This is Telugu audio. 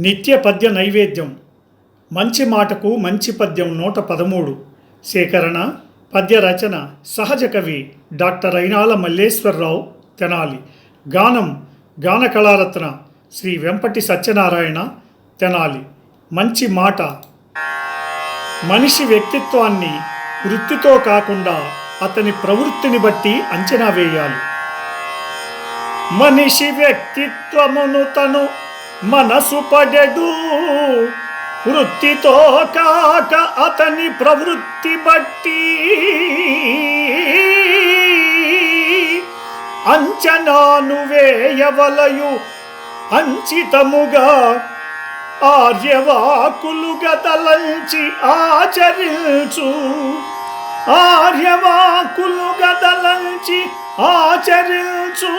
నిత్య పద్య నైవేద్యం. మంచి మాటకు మంచి పద్యం నూట పదమూడు. సేకరణ పద్య రచన సహజ కవి డాక్టర్ అయినాల మల్లేశ్వరరావు తెనాలి. గానం గాన కళారత్న శ్రీ వెంపటి సత్యనారాయణ తెనాలి. మంచి మాట. మనిషి వ్యక్తిత్వాన్ని వృత్తితో కాకుండా అతని ప్రవృత్తిని బట్టి అంచనా వేయాలి. మనిషి వ్యక్తిత్వమును తను మనసు పడెడు. వృత్తితో కాక అతని ప్రవృత్తి బట్టి అంచనాను వేయవలయు అంచితముగా ఆర్యవాకులు గదలంచి ఆచరించు. ఆర్యవాకులు గదలంచి ఆచరించు.